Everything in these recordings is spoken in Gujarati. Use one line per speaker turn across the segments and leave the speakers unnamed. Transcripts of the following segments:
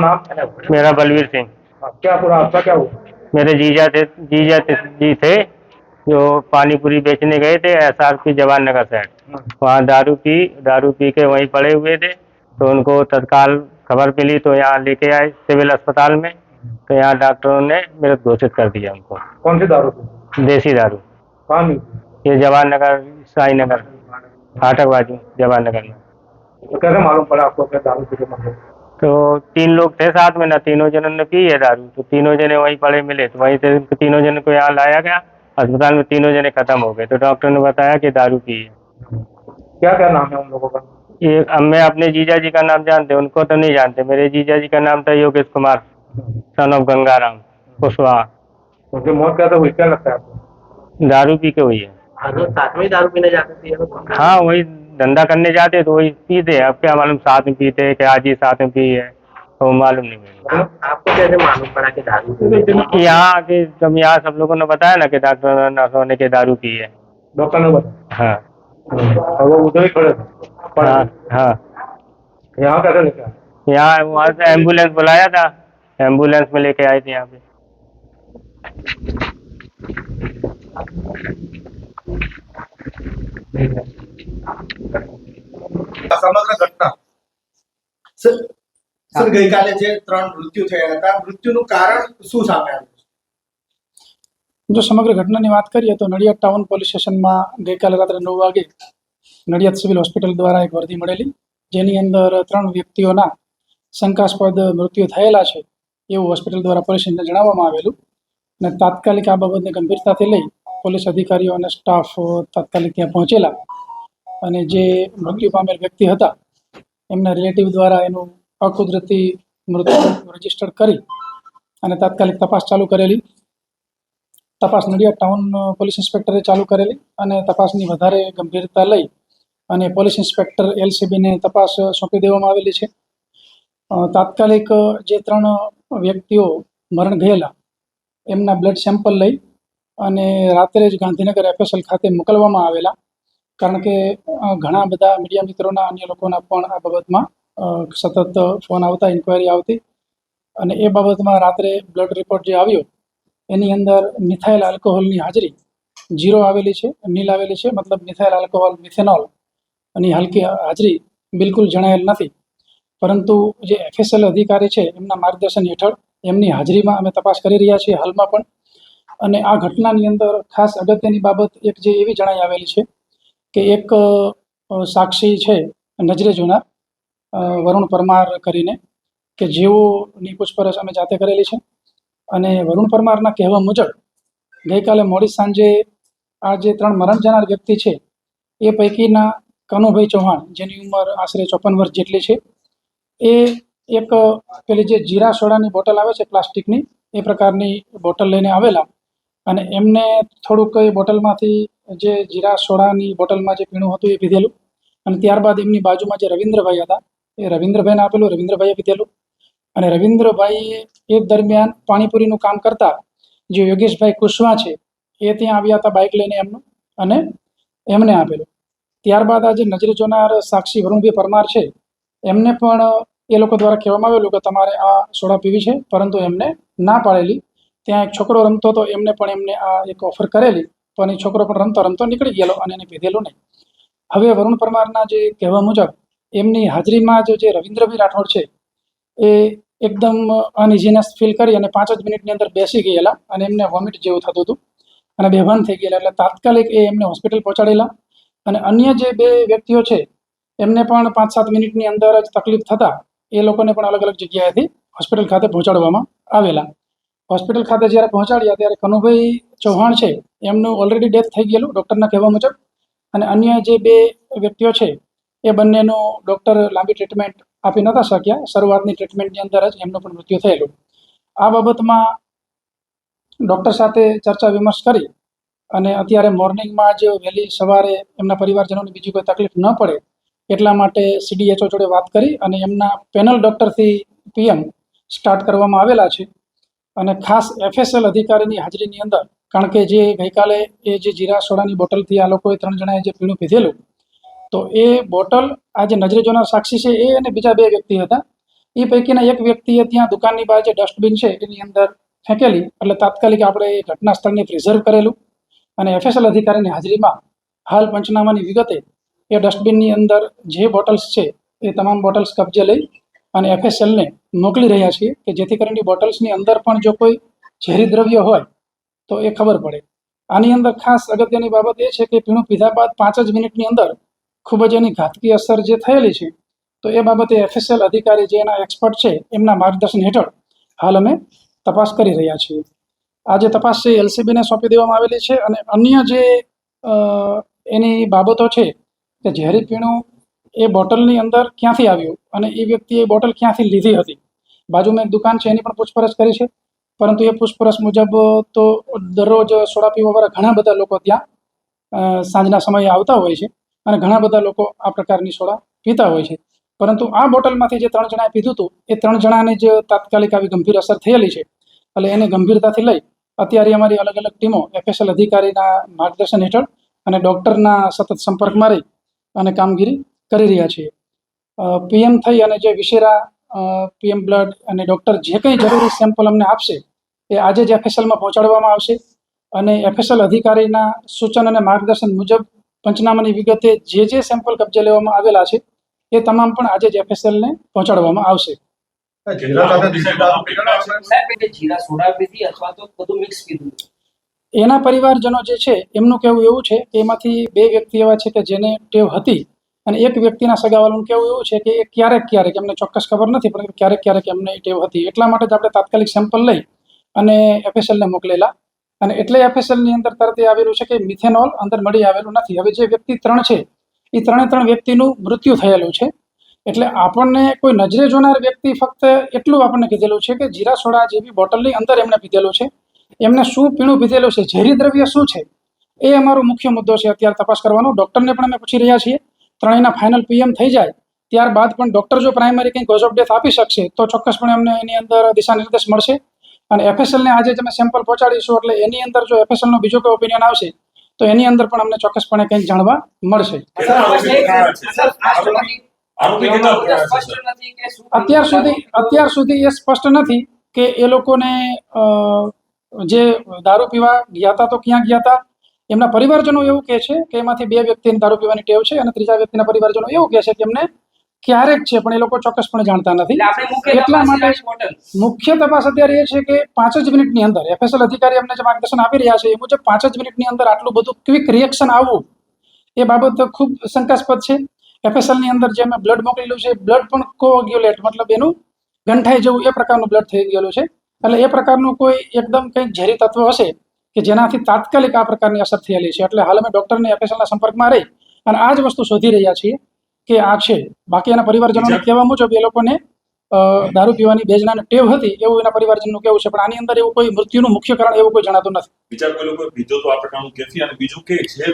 नाम?
मेरा बलवीर सिंह।
हाँ, क्या पूरा हादसा क्या हुआ?
मेरे जीजा थे जीजा थे- जी थे जो पानी पूरी बेचने गए थे एस आर पी जवान नगर साइड
हाँ,
वहाँ दारू पी दारू पी के वहीं पड़े हुए थे। तो उनको तत्काल खबर मिली तो यहाँ लेके आए सिविल अस्पताल में। तो यहाँ डॉक्टरों ने मृत घोषित कर दिया उनको।
कौन सी दारू थी?
देसी दारू।
कहाँ मिलती
ये जवान नगर साई नगर फाटक बाजू जवान नगर में।
तो कैसे मालूम पड़ा आपको दारू पी के मतलब
तो तीन लोग थे साथ में ना तीनों जनों ने पी है दारू। तो तीनों जने वहीं पड़े मिले तो वहीं से तीनों जन को यहाँ लाया गया। अस्पताल में तीनों जने खत्म हो गए। तो डॉक्टर ने बताया कि दारू पी है
क्या क्या नाम है उन लोगों का?
ये अब मैं अपने जीजा जी का नाम जानते उनको तो नहीं जानते। मेरे जीजा जी का नाम था योगेश कुमार सन ऑफ़ गंगाराम कुशवाहा।
उनकी मौत कैसे हुई क्या लगता है आपको?
दारू पी के हुई है।
हाँ तो साथ में दारू पीने जाते थे
हाँ वही धंधा करने जाते तो वही पीते हैं। अब क्या मालूम साथ में पीते हैं कि आज ही साथ में पी है तो मालूम नहीं मेरे
आप, आपको कैसे मालूम पड़ा कि दारू
यहाँ आके जब यहाँ सब लोगों ने बताया ना कि डॉक्टर नर्सों ने कि दारू पी है।
डॉक्टर ने बताया?
हाँ।
वो उधर ही खड़े
हाँ हाँ।
यहाँ कैसे
यहाँ वहाँ से एंबुलेंस बुलाया था। एंबुलेंस में लेके आए थे यहाँ पे।
સમગ્ર ઘટના. સર ગઈકાલે જે ત્રણ મૃત્યુ થયા હતા મૃત્યુનું કારણ શું સામે આવ્યું
જો સમગ્ર ઘટનાની વાત કરીએ તો નડિયાદ ટાઉન પોલીસ સ્ટેશનમાં ગઈકાલે રાત્રે નવ વાગે નડિયાદ સિવિલ હોસ્પિટલ દ્વારા એક વર્દી મળેલી. જેની અંદર ત્રણ વ્યક્તિઓના શંકાસ્પદ મૃત્યુ થયેલા છે એવું હોસ્પિટલ દ્વારા પોલીસને જણાવવામાં આવેલું. અને તાત્કાલિક આ બાબતને ગંભીરતાથી લઈ પોલીસ અધિકારીઓ અને સ્ટાફ તાત્કાલિક ત્યાં પહોંચેલા. અને જે મૃત્યુ પામેલ વ્યક્તિ હતા, એમના રિલેટિવ દ્વારા એનું અકુદરતી મૃત્યુ રજિસ્ટર કરી અને તાત્કાલિક તપાસ ચાલુ કરેલી. તપાસ નડિયાદ ટાઉન પોલીસ ઇન્સ્પેક્ટરે ચાલુ કરેલી અને તપાસની વધારે ગંભીરતા લઈ અને પોલીસ ઇન્સ્પેક્ટર એલસીબીને તપાસ સોંપી દેવામાં આવેલી છે. તાત્કાલિક જે ત્રણ વ્યક્તિઓ મરણ ગયેલા, એમના બ્લડ સેમ્પલ લઈ અને રાત્રે જ ગાંધીનગર એફએસએલ ખાતે મોકલવામાં આવેલા. કારણ કે ઘણા બધા મીડિયા મિત્રોના, અન્ય લોકોના પણ આ બાબતમાં સતત ફોન આવતા, ઇન્ક્વાયરી આવતી. અને એ બાબતમાં રાત્રે બ્લડ રિપોર્ટ જે આવ્યો, એની અંદર મિથાઇલ આલ્કોહોલની હાજરી જીરો આવેલી છે, નીલ આવેલી છે. મતલબ મિથાઇલ આલ્કોહોલ મિથેનોલની હલકી હાજરી બિલકુલ જણાયેલ નથી. પરંતુ જે એફએસએલ અધિકારી છે, એમના માર્ગદર્શન હેઠળ એમની હાજરીમાં અમે તપાસ કરી રહ્યા છીએ. હાલમાં પણ અને આ ઘટનાની અંદર ખાસ અગત્યની બાબત એક જે એવી જણાઈ આવેલી છે કે એક સાક્ષી છે નજરે જોનાર વરુણ પરમાર કરીને, કે જેઓની પૂછપરછ અમે જાતે કરેલી છે. અને વરુણ પરમારના કહેવા મુજબ ગઈકાલે મોડી સાંજે આ જે ત્રણ મરણ જનાર વ્યક્તિ છે, એ પૈકીના કનુભાઈ ચૌહાણ, જેની ઉંમર આશરે ચોપન વર્ષ જેટલી છે, એ એક પેલી જે જીરા સોડાની બોટલ આવે છે પ્લાસ્ટિકની, એ પ્રકારની બોટલ લઈને આવેલા અને એમને થોડુંક એ બોટલમાંથી જે જીરા સોડાની બોટલમાં જે પીણું હતું એ પીધેલું. અને ત્યારબાદ એમની બાજુમાં જે રવિન્દ્રભાઈ હતા, એ રવિન્દ્રભાઈને આપેલું, રવિન્દ્રભાઈએ પીધેલું. અને રવિન્દ્રભાઈએ એ દરમિયાન પાણીપુરીનું કામ કરતા જે યોગેશભાઈ કુશવા છે, એ ત્યાં આવ્યા હતા બાઇક લઈને એમનું અને એમને આપેલું. ત્યારબાદ આ જે નજરે જોનાર સાક્ષી વરુણભાઈ પરમાર છે, એમને પણ એ લોકો દ્વારા કહેવામાં આવેલું કે તમારે આ સોડા પીવી છે, પરંતુ એમને ના પાડેલી ત્યાં એક છોકરો રમતો હતો, એમને પણ એમને આ એક ઓફર કરેલી, પણ એ છોકરો પણ રમતો રમતો નીકળી ગયેલો અને એને પીધેલું નહીં. હવે વરુણ પરમારના જે કહેવા મુજબ, એમની હાજરીમાં જ જે રવિન્દ્રભાઈ રાઠોડ છે, એ એકદમ અનઇઝીનેસ ફીલ કરી અને પાંચ જ મિનિટની અંદર બેસી ગયેલા અને એમને વોમિટ જેવું થતું હતું અને બેભાન થઈ ગયેલા. એટલે તાત્કાલિક એ એમને હોસ્પિટલ પહોંચાડેલા અને અન્ય જે બે વ્યક્તિઓ છે, એમને પણ પાંચ સાત મિનિટની અંદર જ તકલીફ થતાં એ લોકોને પણ અલગ અલગ જગ્યાએથી હોસ્પિટલ ખાતે પહોંચાડવામાં આવેલા. હોસ્પિટલ ખાતે જ્યારે પહોંચાડ્યા ત્યારે કનુભાઈ ચૌહાણ છે, એમનું ઓલરેડી ડેથ થઈ ગયેલું ડૉક્ટરના કહેવા મુજબ. અને અન્ય જે બે વ્યક્તિઓ છે, એ બંનેનું ડૉક્ટર લાંબી ટ્રીટમેન્ટ આપી નહોતા શક્યા. શરૂઆતની ટ્રીટમેન્ટની અંદર જ એમનું પણ મૃત્યુ થયેલું. આ બાબતમાં ડૉક્ટર સાથે ચર્ચા વિમર્શ કરી અને અત્યારે મોર્નિંગમાં જ વહેલી સવારે એમના પરિવારજનોને બીજી કોઈ તકલીફ ન પડે એટલા માટે સીડીએચઓ જોડે વાત કરી અને એમના પેનલ ડૉક્ટરથી પીએમ સ્ટાર્ટ કરવામાં આવેલા છે. અને ખાસ એફએસએલ અધિકારીની હાજરીની અંદર, કારણ કે જે ગઈકાલે એ જે જીરા સોડાની બોટલથી આ લોકોએ ત્રણ જણાએ જે પીણું પીધેલું, તો એ બોટલ આ જે નજરે જોનાર સાક્ષી છે એ અને બીજા બે વ્યક્તિ હતા. એ પૈકીના એક વ્યક્તિએ ત્યાં દુકાનની બહાર જે ડસ્ટબિન છે એની અંદર ફેંકેલી, એટલે તાત્કાલિક આપણે એ ઘટના સ્થળને પ્રિઝર્વ કરેલું અને એફએસએલ અધિકારીની હાજરીમાં હાલ પંચનામાની વિગતે એ ડસ્ટબિનની અંદર જે બોટલ્સ છે એ તમામ બોટલ્સ કબજે લઈ અને એફએસએલને મોકલી રહ્યા છીએ કે જેથી કરીને બોટલ્સની અંદર પણ જો કોઈ ઝેરી દ્રવ્ય હોય તો એ ખબર પડે. આની અંદર ખાસ અગત્યની બાબત એ છે કે પીણું પીધા બાદ પાંચ જ મિનિટની અંદર ખૂબ જ એની ઘાતકી અસર જે થયેલી છે, તો એ બાબતે એફએસએલ અધિકારી જે એના એક્સપર્ટ છે, એમના માર્ગદર્શન હેઠળ હાલ અમે તપાસ કરી રહ્યા છીએ. આ જે તપાસ છે એલસીબીને સોંપી દેવામાં આવેલી છે અને અન્ય જે એની બાબતો છે કે ઝેરી પીણું એ બોટલની અંદર ક્યાંથી આવ્યું? અને એ વ્યક્તિએ બોટલ ક્યાંથી લીધી હતી? બાજુમાં એક દુકાન છે, એની પણ પૂછપરછ કરી છે. પરંતુ એ પૂછપરછ મુજબ, તો દરરોજ સોડા પીવાવાળા ઘણા બધા લોકો ત્યાં સાંજના સમયે આવતા હોય છે અને ઘણા બધા લોકો આ પ્રકારની સોડા પીતા હોય છે. પરંતુ આ બોટલમાંથી જે ત્રણ જણાએ પીધું હતું, એ ત્રણ જણાને જ તાત્કાલિક આવી ગંભીર અસર થયેલી છે. એટલે એને ગંભીરતાથી લઈ અત્યારે અમારી અલગ અલગ ટીમો એફએસએલ અધિકારીના માર્ગદર્શન હેઠળ અને ડૉક્ટરના સતત સંપર્કમાં રહી અને કામગીરી કરી રહ્યા છીએ. પીએમ થઈ અને જે વિશેરા પીએમ બ્લડ અને ડૉક્ટર જે કંઈ જરૂરી સેમ્પલ અમને આપશે એ આજે જ એફએસએલમાં પહોંચાડવામાં આવશે. અને એફએસએલ અધિકારીના સૂચન અને માર્ગદર્શન મુજબ પંચનામાની વિગતે જે જે સેમ્પલ કબજે લેવામાં આવેલા છે એ તમામ પણ આજે જ એફએસએલને પહોંચાડવામાં આવશે. એના પરિવારજનો જે છે એમનું કહેવું એવું છે કે એમાંથી બે વ્યક્તિ એવા છે કે જેને ટેવ હતી અને એક વ્યક્તિના સગાવાલાનું કહેવું એવું છે કે એ ક્યારેક ક્યારેક, એમને ચોક્કસ ખબર નથી, પરંતુ ક્યારેક ક્યારેક એમને ટેવ હતી. એટલા માટે જ આપણે તાત્કાલિક સેમ્પલ લઈ અને એફએસએલને મોકલેલા. અને એટલે એફએસએલની અંદર તરત એ આવેલું છે કે મિથેનોલ અંદર મળી આવેલું નથી. હવે જે વ્યક્તિ ત્રણ છે, એ ત્રણે ત્રણ વ્યક્તિનું મૃત્યુ થયેલું છે. એટલે આપણને કોઈ નજરે જોનાર વ્યક્તિ ફક્ત એટલું આપણને કીધેલું છે કે જીરા સોડા જેવી બોટલની અંદર એમને પીધેલું છે. એમને શું પીણું પીધેલું છે, ઝેરી દ્રવ્ય શું છે? એ અમારો મુખ્ય મુદ્દો છે. અત્યારે તપાસ કરવાનો. ડૉક્ટરને પણ અમે પૂછી રહ્યા છીએ. ત્રણેયના ફાઇનલ પીએમ થઈ જાય, ત્યારબાદ પણ ડૉક્ટર જો પ્રાઇમરી કંઈ કોઝ ઓફ ડેથ આપી શકશે, તો ચોક્કસપણે અમને એની અંદર દિશા નિર્દેશ મળશે. અને એફએસએલને આજે તમે સેમ્પલ પહોંચાડીશું, એટલે એની અંદર જો એફએસએલનો બીજો કોઈ ઓપિનિયન આવશે, તો એની અંદર પણ અમને ચોક્કસપણે કંઈક જાણવા મળશે. અત્યાર સુધી અત્યાર સુધી એ સ્પષ્ટ નથી કે એ લોકોને જે દારૂ પીવા ગયા હતા તો ક્યાં ગયા હતા એમના પરિવારજનો એવું કહે છે કે એમાંથી બે વ્યક્તિને દારૂ પીવાની ટેવ છે અને ત્રીજા વ્યક્તિના પરિવારજનો એવું કહે છે કે એમને ક્યારેક છે પણ એ લોકો ચોક્કસપણે જાણતા નથી.
એટલે
માટે મુખ્ય તપાસ અત્યારે એ છે કે પાંચ જ મિનિટની અંદર એફએસએલ અધિકારી અમને જે માર્ગદર્શન આપી રહ્યા છે એ મુજબ પાંચ જ મિનિટની અંદર આટલું બધું ક્વિક રિએક્શન આવવું એ બાબત ખૂબ શંકાસ્પદ છે. એફએસએલની અંદર જે અમે બ્લડ મોકલેલું છે બ્લડ પણ કોગ્યુલેટ મતલબ એનું ગંઠાઈ જવું એ પ્રકારનું બ્લડ થઈ ગયેલું છે. એટલે એ પ્રકારનું કોઈ એકદમ કંઈક ઝેરી તત્વ હશે કે જેનાથી તાત્કાલિક આ પ્રકારની અસર થયેલી છે. એટલે હાલ અમે ડૉક્ટરને એફએસએલના સંપર્કમાં રહી અને આ જ વસ્તુ શોધી રહ્યા છીએ કે આ છે. બાકી એના પરિવારજનોને કહેવા મુજબ એ લોકોને દારૂ પીવાની બેજનાની ટેવ હતી એવું એના પરિવારજનનું કેવું છે. પણ આની અંદર એવું કોઈ મૃત્યુનું મુખ્ય કારણ એવું કોઈ જણાતું નથી.
વિચાર કોઈ લોકો બીજો તો આ પ્રકારનું કેથી અને બીજું કે
છે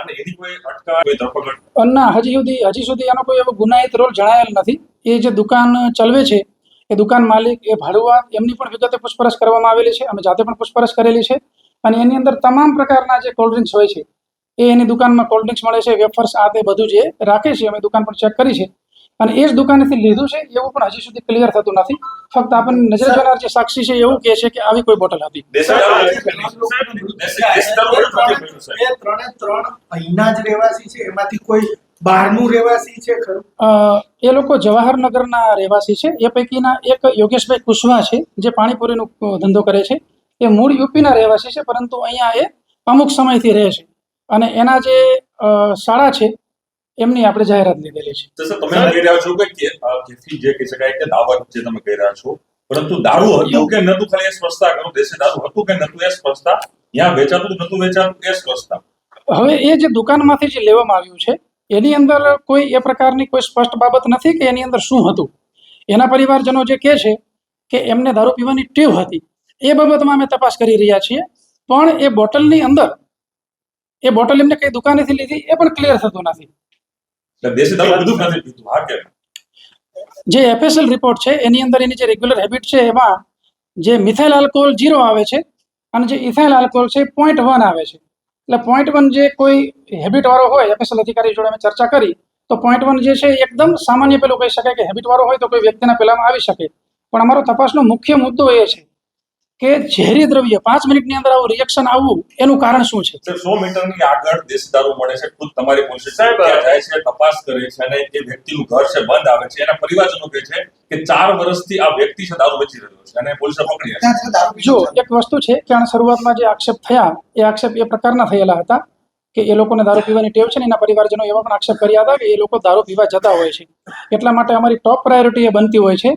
અને એની કોઈ અટકા કોઈ ધરપકડ?
ના હજી સુધી હજી સુધી એનો કોઈ એવો ગુનાહિત રોલ જણાયેલ નથી. એ જે દુકાન ચલવે છે એ દુકાન માલિક એ ભાડુઆ એમની પણ વિગતે પૂછપરછ કરવામાં આવેલી છે. અમે જાતે પણ પૂછપરછ કરેલી છે. અને એની અંદર તમામ પ્રકારના જે કોલ્ડ ડ્રિંક્સ હોય છે એ એની દુકાનમાં કોલ્ડ ડ્રિંક્સ મળે છે વેફર્સ આ તે બધું જે રાખે છે અમે દુકાન પણ ચેક કરી છે. અને એ જ દુકાનેથી લીધું છે એવું પણ હજી સુધી ક્લિયર થતું નથી. ફક્ત આપણને નજર જોનાર જે સાક્ષી છે એવું કહે છે કે આવી કોઈ બોટલ હતી.
ત્રણે ત્રણ અહીંના જ રહેવાસી છે એમાંથી કોઈ બહારનું રહેવાસી છે ખરું?
એ લોકો જવાહરનગરના રહેવાસી છે. એ પૈકીના એક યોગેશભાઈ કુશવા છે જે પાણીપુરીનો ધંધો કરે છે. એ મૂળ યુપીના રહેવાસી છે પરંતુ અહીંયા એ અમુક સમયથી રહે છે. અને એના જે શાળા છે એમની આપણે જાહેરાત લીધેલી છે.
સર તમે કહી રહ્યા છો કે જેથી જે કહી શકાય કે દાવત જે તમે કહી રહ્યા છો પરંતુ દારૂ હતું કે નતું ખાલી એ સ્પષ્ટતા કરો દેશી દારૂ હતું કે નતું એ સ્પષ્ટતા ત્યાં વેચાતું નતું વેચાતું એ સ્પષ્ટતા
હવે એ જે દુકાનમાંથી જે લેવામાં આવ્યું છે એની અંદર કોઈ એ પ્રકારની કોઈ સ્પષ્ટ બાબત નથી કે એની અંદર શું હતું. એના પરિવારજનો જે કહે છે કે એમને દારૂ પીવાની ટેવ હતી. એ બાબતમાં અમે તપાસ કરી રહ્યા છીએ. પણ એ બોટલની અંદર એ બોટલ એમને કઈ દુકાનેથી લીધી એ પણ ક્લિયર થતું નથી.
જ
એફએસએલ રિપોર્ટ છે એની અંદર એની જે રેગ્યુલર હેબિટ છે એમાં જે મિથાઇલ આલ્કોહોલ ઝીરો આવે છે અને જે ઇથાઇલ આલ્કોહોલ છે પોઈન્ટ વન આવે છે. એટલે પોઈન્ટ વન જે કોઈ હેબિટવાળો હોય એફએસએલ અધિકારી જોડે અમે ચર્ચા કરી, તો પોઈન્ટ વન જે છે એકદમ સામાન્ય પેલું કહી શકાય કે હેબિટવાળો હોય તો કોઈ વ્યક્તિના પહેલામાં આવી શકે. પણ અમારો તપાસનો મુખ્ય મુદ્દો એ છે કે ઝેરી દ્રવ્ય પાંચ મિનિટની અંદર આવું રિએક્શન આવવું એનું કારણ શું છે?
સર સો મીટરની આગળ દેશ દારૂ મળે છે ખુદ તમારી પોલીસ સ્ટેશન
સાહેબ,
જાય છે તપાસ કરે છે અને એ વ્યક્તિનું ઘર છે બંધ આવે છે એના પરિવારજનો કહે છે કે ચાર વર્ષથી આ વ્યક્તિ છે દારૂ વેચી રહ્યો છે અને પોલીસે
દારૂ
જો એક વસ્તુ છે કે આ શરૂઆતમાં જે આક્ષેપ થયા એ આક્ષેપ એ પ્રકારના થયેલા હતા કે એ લોકોને દારૂ પીવાની ટેવ છે ને એના પરિવારજનો એવા પણ આક્ષેપ કર્યા હતા કે એ લોકો દારૂ પીવા જતા હોય છે. એટલા માટે અમારી ટોપ પ્રાયોરિટી એ બનતી હોય છે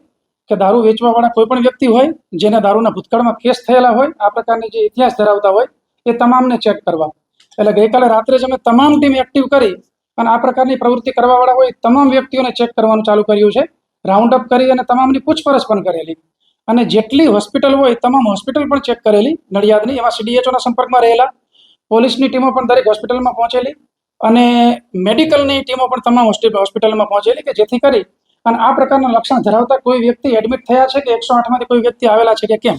કે દારૂ વેચવાવાળા કોઈ પણ વ્યક્તિ હોય, જેને દારૂના ભૂતકાળમાં કેસ થયેલા હોય, આ પ્રકારની જે ઇતિહાસ ધરાવતા હોય, એ તમામને ચેક કરવા. એટલે ગઈકાલે રાત્રે જ અમે તમામ ટીમ એક્ટિવ કરી અને આ પ્રકારની પ્રવૃત્તિ કરવાવાળા હોય તમામ વ્યક્તિઓને ચેક કરવાનું ચાલુ કર્યું છે. રાઉન્ડ અપ કરી અને તમામની પૂછપરછ પણ કરેલી. અને જેટલી હોસ્પિટલ હોય તમામ હોસ્પિટલ પણ ચેક કરેલી. નડિયાદની, એમાં સીડીએચઓના સંપર્કમાં રહેલા. પોલીસની ટીમો પણ દરેક હોસ્પિટલમાં પહોંચેલી. અને મેડિકલની ટીમો પણ તમામ હોસ્પિટલમાં પહોંચેલી કે જેથી કરી અને આ પ્રકારના લક્ષણ ધરાવતા કોઈ વ્યક્તિ એડમિટ થયા છે કે એકસો આઠમાંથી કોઈ વ્યક્તિ આવેલા છે કે કેમ?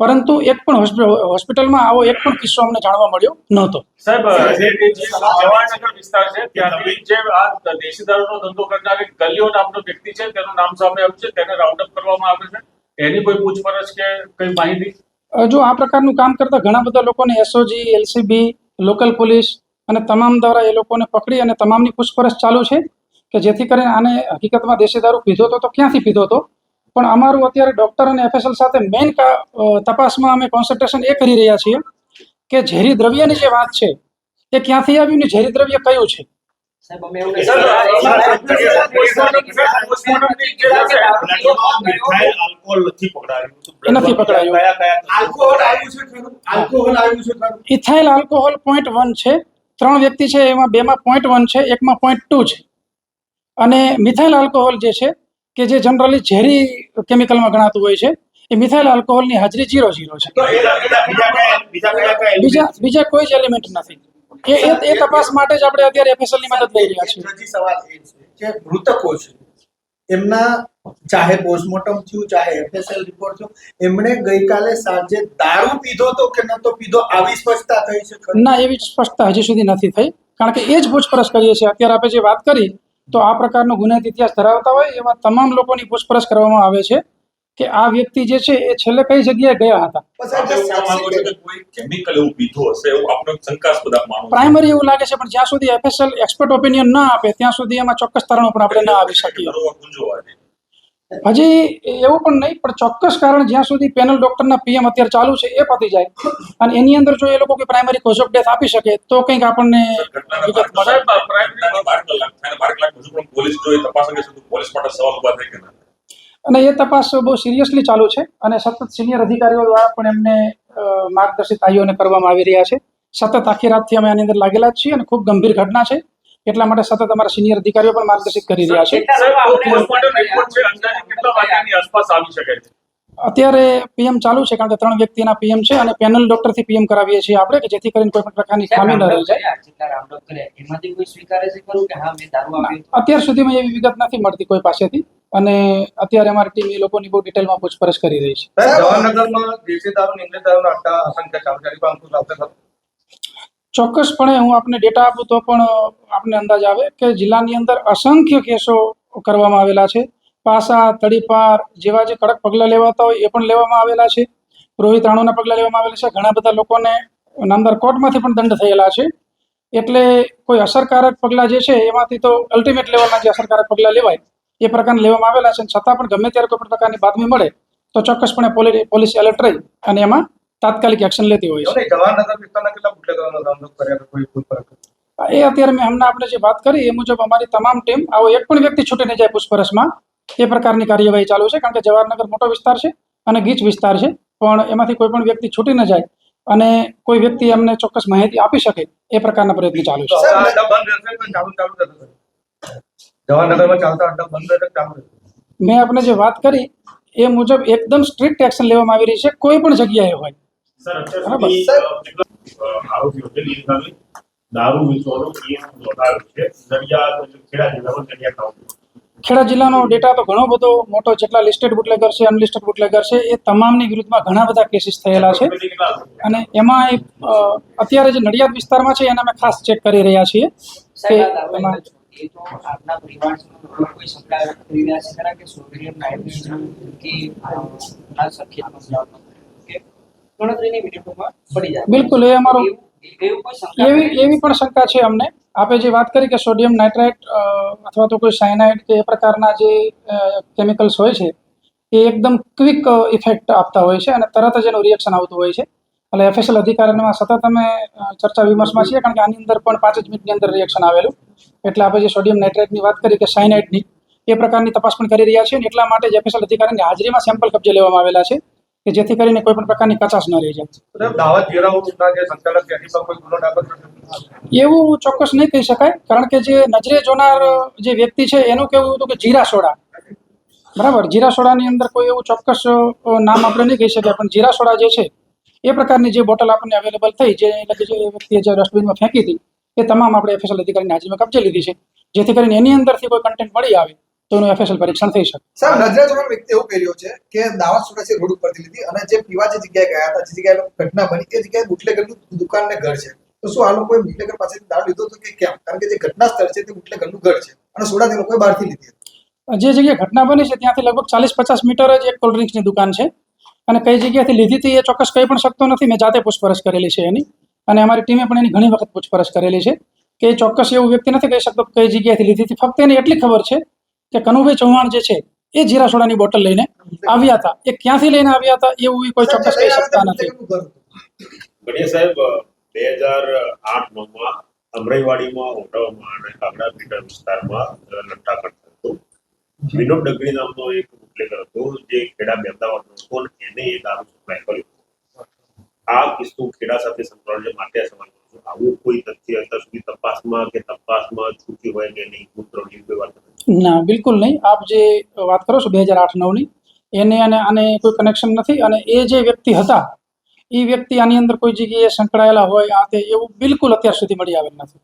પરંતુ એક પણ હોસ્પિટલમાં આવો એક પણ કિસ્સો અમને જાણવા મળ્યો નહોતો.
સાહેબ જે જવાહરનગર વિસ્તાર છે ત્યાંથી જે આ દેશી દારૂનો ધંધો કરનાર એક ગલિયો નામનો વ્યક્તિ છે તેનું નામ સામે આવ્યું છે તેને રાઉન્ડ અપ કરવામાં આવે છે. એની કોઈ પૂછપરછ કે કઈ માહિતી?
જો આ પ્રકારનું કામ કરતા ઘણા બધા લોકોને એસઓજી એલસીબી લોકલ પોલીસ અને તમામ દ્વારા એ લોકોને પકડી અને તમામની પૂછપરછ ચાલુ છે? કે જેથી કરીને આને હકીકતમાં દેશી દારૂ પીધો હતો તો ક્યાંથી પીધો હતો પણ અમારું અત્યારે ડૉક્ટર અને એફએસએલ સાથે મેઇન તપાસમાં અમે કોન્સન્ટ્રેશન એ કરી રહ્યા છીએ કે ઝેરી દ્રવ્યની જે વાત છે એ ક્યાંથી આવ્યું ને ઝેરી દ્રવ્ય કયું છે?
નથી પકડાયું
એ નથી પકડાયું.
કયા કયા
આલ્કોહોલ આવ્યું છે ખરું? આલ્કોહોલ આવ્યું છે ખરું?
ઇથાઇલ આલ્કોહોલ પોઈન્ટ વન છે. ત્રણ વ્યક્તિ છે એમાં બેમાં પોઈન્ટ વન છે એકમાં પોઈન્ટ ટુ છે. અને મિથાઇલ આલ્કોહોલ જે છે કે જે જનરલી ઝેરી કેમિકલમાં ગણાતું હોય છે એ મિથાઇલ આલ્કોહોલની હાજરી જીરો જીરો છે.
બીજા બીજા
કોઈ જ એલિમેન્ટ નથી. એ એ એ તપાસ માટે જ આપણે અત્યારે એફએસએલની મદદ લઈ રહ્યા છીએ.
હજી સવાલ એ છે કે મૃતકો છે એમના ચાહે પોસ્ટમોર્ટમ થયું ચાહે એફએસએલ રિપોર્ટ થયો એમણે ગઈકાલે સાંજે દારૂ પીધો તો કે નતો પીધો? આવી સ્પષ્ટતા થઈ છે
ના એવી સ્પષ્ટતા હજી સુધી નથી થઈ. કારણ કે એ જ પૂછપરછ કરીએ છીએ. અત્યારે આપણે જે વાત કરી તો આ પ્રકારનો ગુનાહિત ઇતિહાસ ધરાવતા હોય એવા તમામ લોકોની પૂછપરછ કરવામાં આવે છે કે આ વ્યક્તિ જે છે એ છેલ્લે કઈ જગ્યાએ ગયા હતા? પ્રાઇમરી એવું લાગે છે પણ જ્યાં સુધી એફએસએલ એક્સપર્ટ ઓપિનિયન ના આપે ત્યાં સુધી એમાં ચોક્કસ તારણો પણ આપણે ના આવી શકીએ. હજી એવું પણ નહીં પણ ચોક્કસ કારણ જ્યાં સુધી પેનલ ડોક્ટરના પીએમ અત્યારે ચાલુ છે એ પતી જાય. અને એની અંદર જો એ લોકો કોઈ પ્રાઇમરી કોઝ ઓફ ડેથ આપી શકે તો કંઈક આપણને અને એ તપાસ બહુ સિરિયસલી ચાલુ છે અને સતત સિનિયર અધિકારીઓ દ્વારા પણ એમને માર્ગદર્શિત આઈઓને કરવામાં આવી રહ્યા છે. સતત આખી રાતથી અમે આની અંદર લાગેલા જ છીએ અને ખૂબ ગંભીર ઘટના છે. એટલા માટે સતત અમારા સિનિયર અધિકારીઓ પણ માર્ગદર્શિત કરી રહ્યા છે.
સાહેબ પોસ્ટમોર્ટમ રિપોર્ટ છે? અંદાજે કેટલા વાગ્યાની આસપાસ આવી શકે છે?
અત્યારે પીએમ ચાલુ છે કારણ કે ત્રણ વ્યક્તિના પીએમ છે અને પેનલ ડોક્ટરથી પીએમ કરાવીએ છીએ આપણે કે જેથી કરીને કોઈ પણ પ્રકારની ખામી ન રહી જાય? અત્યાર સુધીમાં એવી વિગત નથી મળતી કોઈ પાસેથી. અને અત્યારે અમારી ટીમ એ લોકોની બહુ ડિટેલમાં પૂછપરછ કરી રહી છે.
જવાહરનગરમાં દેશી દારૂ ને દારૂના અડ્ડા અસંખ્ય કર્મચારી પર અંકુશ ખરો?
ચોક્કસપણે હું આપને ડેટા આપું તો પણ આપને અંદાજ આવે કે જિલ્લાની અંદર અસંખ્ય કેસો કરવામાં આવેલા છે. પાસા, તડીપાર જેવા જે કડક પગલાં લેવાતા હોય એ પણ લેવામાં આવેલા છે. રોહિત રાણુના પગલાં લેવામાં આવેલા છે. ઘણા બધા લોકોને નામદાર કોર્ટમાંથી પણ દંડ થયેલા છે. એટલે કોઈ અસરકારક પગલાં જે છે એમાંથી તો અલ્ટિમેટ લેવલના જે અસરકારક પગલાં લેવાય એ પ્રકારના લેવામાં આવેલા છે. છતાં પણ ગમે ત્યારે કોઈ પણ પ્રકારની બાતમી મળે તો ચોક્કસપણે પોલી, પોલીસ એલર્ટ રહી અને એમાં તાત્કાલિક એક્શન લેતી હોય છે.
જવાહરનગર વિસ્તારના કેટલા બુટલેગરોનો ધંધો કર્યા કોઈ કોઈ
એ અત્યારે મેં હમણાં આપણે જે વાત કરી એ મુજબ અમારી તમામ ટીમ આવો એક પણ વ્યક્તિ છૂટી નહીં જાય પૂછપરછમાં. એ પ્રકારની કાર્યવાહી ચાલુ છે કારણ કે જવાહરનગર મોટો વિસ્તાર છે અને ગીચ વિસ્તાર છે. પણ એમાંથી કોઈ પણ વ્યક્તિ છૂટી ન જાય અને કોઈ વ્યક્તિ અમને ચોક્કસ માહિતી આપી શકે એ પ્રકારના પ્રયત્ન ચાલુ છે. મેં આપણે જે વાત કરી એ મુજબ એકદમ સ્ટ્રિક્ટ એક્શન લેવામાં આવી રહી છે કોઈ પણ જગ્યાએ હોય.
સર અત્યાર સુધી અ, કેટલા, અ, આરોપીઓ છે નીલગામી દારૂ વેચવાનો કેસ નોંધાયો છે. નડિયાદ ખેડા જિલ્લામાં
જિલ્લાનો ડેટા તો ઘણો બધો મોટો જેટલા લિસ્ટેડ બુટલેગર છે અનલિસ્ટેડ બુટલેગર છે એ તમામની વિરુદ્ધમાં ઘણા બધા કેસીસ થયેલા છે. અને એમાં એક, અત્યારે જે નડિયાદ વિસ્તારમાં છે એને અમે ખાસ ચેક કરી રહ્યા છીએ કે એમાં
કોઈ ગણતરીની મિનિટોમાં પડી જાય.
બિલકુલ, એ અમારો-
એવું એવું
પણ શંકા છે અમને. આપે જે વાત કરી કે સોડિયમ નાઇટ્રાઇટ અથવા તો કોઈ સાયનાઇડ કે એ પ્રકારના જે કેમિકલ્સ હોય છે એ એકદમ ક્વિક ઇફેક્ટ આપતા હોય છે અને તરત જ એનું રિએક્શન આવતું હોય છે. એટલે એફએસએલ અધિકારીમાં સતત અમે ચર્ચા વિમર્શમાં છીએ કારણ કે આની અંદર પણ પાંચ જ મિનિટની અંદર રિએક્શન આવેલું. એટલે આપણે જે સોડિયમ નાઇટ્રેટની વાત કરી કે સાયનાઇડની એ પ્રકારની તપાસ પણ કરી રહ્યા છીએ એટલા માટે જ એફએસએલ અધિકારીની હાજરીમાં સેમ્પલ કબજે લેવામાં આવેલા છે. કે જેથી કરીને કોઈ પણ પ્રકારની કચાશ ન રહી જાય. એવું ચોક્કસ નહીં કહી શકાય કારણ કે જે નજરે જોનાર જે વ્યક્તિ છે એનું કેવું હતું કે જીરા સોડા. બરાબર? જીરા સોડાની અંદર કોઈ એવું ચોક્કસ નામ આપણે નહીં કહી શકીએ પણ જીરા સોડા જે છે એ પ્રકારની જે બોટલ આપણને અવેલેબલ થઈ જે એટલે જે વ્યક્તિએ જે ડસ્ટબિનમાં ફેંકી હતી એ તમામ આપણે એફએસએલ અધિકારીની હાજરીમાં કબજે લીધી છે. જેથી કરીને એની અંદરથી કોઈ કન્ટેન્ટ મળી આવે. તો એનું એફએસએલ પરીક્ષણ થઈ શકે.
સાહેબ નજરે જોનાર વ્યક્તિ એવું કર્યો છે કે દાવા સુરત રોડ ઉપરથી લીધી અને જે પીવા જે જગ્યાએ ગયા હતા જે જગ્યાએ ઘટના બની એ જગ્યાએ બુટલેગરનું દુકાન ને ઘર છે. તો શું આ લોકોએ બુટલેગર પાસેથી દારૂ લીધો હતો કે કેમ? કારણ કે જે ઘટના સ્થળ છે તે બુટલેગરનું ઘર છે અને સોડા તે લોકોએ બહારથી લીધી
જે જગ્યાએ ઘટના બની છે ત્યાંથી લગભગ ચાલીસ પચાસ મીટર જ એક કોલ્ડ ડ્રિંક્સની દુકાન છે. અને કઈ જગ્યાએથી લીધી હતી એ ચોક્કસ કહી પણ શકતો નથી. મેં જાતે પૂછપરછ કરેલી છે એની. અને અમારી ટીમે પણ એની ઘણી વખત પૂછપરછ કરેલી છે. કે ચોક્કસ એવું વ્યક્તિ નથી કહી શકતો કઈ જગ્યાએથી લીધી હતી. ફક્ત એને એટલી ખબર છે કે કનુભાઈ ચૌહાણ જે છે એ જીરા સોડાની બોટલ લઈને આવ્યા હતા. એ ક્યાંથી લઈને આવ્યા હતા એવું કોઈ ચોક્કસ કહી શકતા નથી.
ગણિયા સાહેબ બે હજાર આઠ નવમાં અમરાઈવાડીમાં ઓઢવમાં અને કાગડા પીટર વિસ્તારમાં લટ્ટા કરતો હતો. વિનોદ ડગરી નામનો એક બુટલેગર હતો જે ખેડા મહેમદાવાદનો હતો અને એને એ દારૂ સપ્લાય કર્યો આ કિસ્સો ખેડા સાથે સંકળાયેલ છે માટે સમાન કરું છું. આવું કોઈ તથ્ય અત્યાર સુધી તપાસમાં કે તપાસમાં છૂટી હોય કે નહીં નથી
ના બિલકુલ નહીં. આપ જે વાત કરો છો બે હજાર આઠ નવની એને અને આને કોઈ કનેક્શન નથી અને એ જે વ્યક્તિ હતા એ વ્યક્તિ આની અંદર કોઈ જગ્યાએ સંકળાયેલા હોય આ તે એવું બિલકુલ અત્યાર સુધી મળી આવેલ નથી.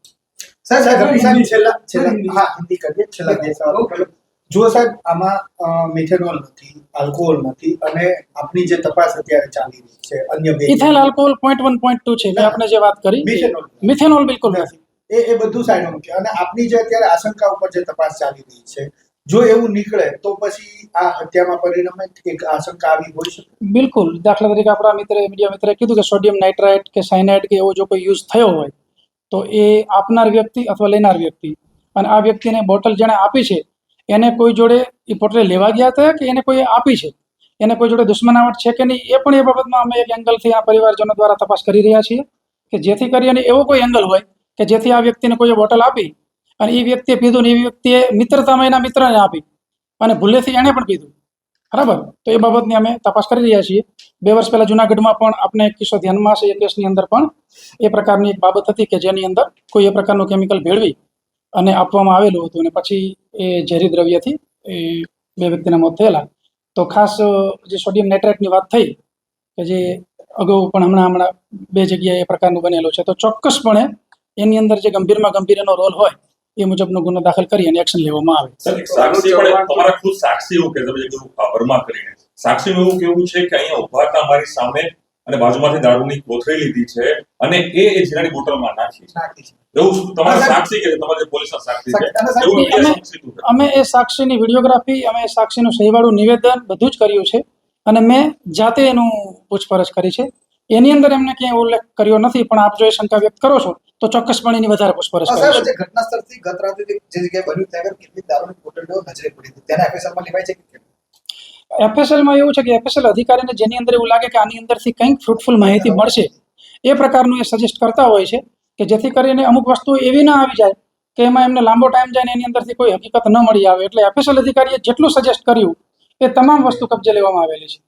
જુઓ સાહેબ આમાં મિથેનોલ નથી આલ્કોહોલ નથી અને આપની જે તપાસ અત્યારે ચાલી રહી છે અન્ય બે
ethyl alcohol point one point two છે મેં આપણે જે વાત કરી
મિથેનોલ
મિથેનોલ બિલકુલ નથી.
એ એ બધું સાઈડ મૂકે અને આપની જે અત્યારે આશંકા ઉપર જે તપાસ ચાલી રહી છે, જો એવું નીકળે, તો પછી આ હત્યામાં પરિણમે એક આશંકા આવી હોઈ શકે?
બિલકુલ. દાખલા તરીકે આપણા મિત્રે મીડિયા મિત્રે કીધું કે સોડિયમ નાઇટ્રાઇટ કે સાયનાઇટ કે એવો જો કોઈ યુઝ થયો હોય, તો એ આપનાર વ્યક્તિ અથવા લેનાર વ્યક્તિ. અને આ વ્યક્તિને બોટલ જેણે આપી છે, એને કોઈ જોડે એ પોટલે લેવા ગયા હતા કે એને કોઈ આપી છે? એને કોઈ જોડે દુશ્મનાવટ છે કે નહીં? એ પણ એ બાબતમાં અમે એક એંગલથી આ પરિવારજનો દ્વારા તપાસ કરી રહ્યા છીએ કે જેથી કરીને એવો કોઈ એંગલ હોય કે જેથી આ વ્યક્તિને કોઈ બોટલ આપી અને એ વ્યક્તિએ પીધું ને એ વ્યક્તિએ મિત્રતામાં એના મિત્રને આપી અને ભૂલેથી એણે પણ પીધું. બરાબર? તો એ બાબતની અમે તપાસ કરી રહ્યા છીએ. બે વર્ષ પહેલાં જુનાગઢમાં પણ આપણે એક કિસ્સો ધ્યાનમાં છે એ કેસની અંદર પણ એ પ્રકારની એક બાબત હતી કે જેની અંદર કોઈ એ પ્રકારનું કેમિકલ ભેળવી અને આપવામાં આવેલું હતું અને પછી એ ઝેરી દ્રવ્યથી એ બે વ્યક્તિના મોત થયેલા. તો ખાસ જે સોડિયમ નાઇટ્રેટની વાત થઈ, કે જે અગાઉ પણ હમણાં હમણાં બે જગ્યાએ એ પ્રકારનું બનેલું છે, તો ચોક્કસપણે એની અંદર જે ગંભીરમાં ગંભીર એનો રોલ હોય એ મુજબનો ગુનો દાખલ કરી અને એક્શન લેવામાં આવે
સાક્ષી પણ તમારા ખુદ સાક્ષી એવું કે તમે જે કીધું કરીને. સાક્ષીનું એવું કેવું છે કે અહીંયા ઊભા હતા મારી સામે અને બાજુમાંથી દારૂની કોથળી લીધી છે અને એ એ જીરાની બોટલમાં નાખી એવું તમારા સાક્ષી કે તમારે જે પોલીસના સાક્ષી છે.
અમે એ સાક્ષીની વિડીયોગ્રાફી અમે સાક્ષીનું સહીવાળું નિવેદન બધું જ કર્યું છે અને મેં જાતે એનું પૂછપરછ કરી છે. એની અંદર એમને ક્યાંય ઉલ્લેખ કર્યો નથી પણ આપ જો એ શંકા વ્યક્ત કરો છો તો ચોક્કસપણે એની વધારે પૂછપરછ
સાહેબ જે ઘટના સ્થળથી ગત રાત્રે જે જગ્યાએ બન્યું ત્યાં કેટલીક દારૂની બોટલો નજરે પડી હતી? તેને એફએસએલમાં લેવાય છે કે?
એફએસએલમાં એવું છે કે એફએસએલ અધિકારીને જેની અંદર એવું લાગે કે આની અંદરથી કંઈક ફ્રૂટફુલ માહિતી મળશે એ પ્રકારનું એ સજેસ્ટ કરતા હોય છે કે જેથી કરીને અમુક વસ્તુ એવી ના આવી જાય કે એમાં એમને લાંબો ટાઈમ જાય ને એની અંદરથી કોઈ હકીકત ન મળી આવે. એટલે એફએસએલ અધિકારીએ જેટલું સજેસ્ટ કર્યું એ તમામ વસ્તુ કબજે લેવામાં આવેલી છે.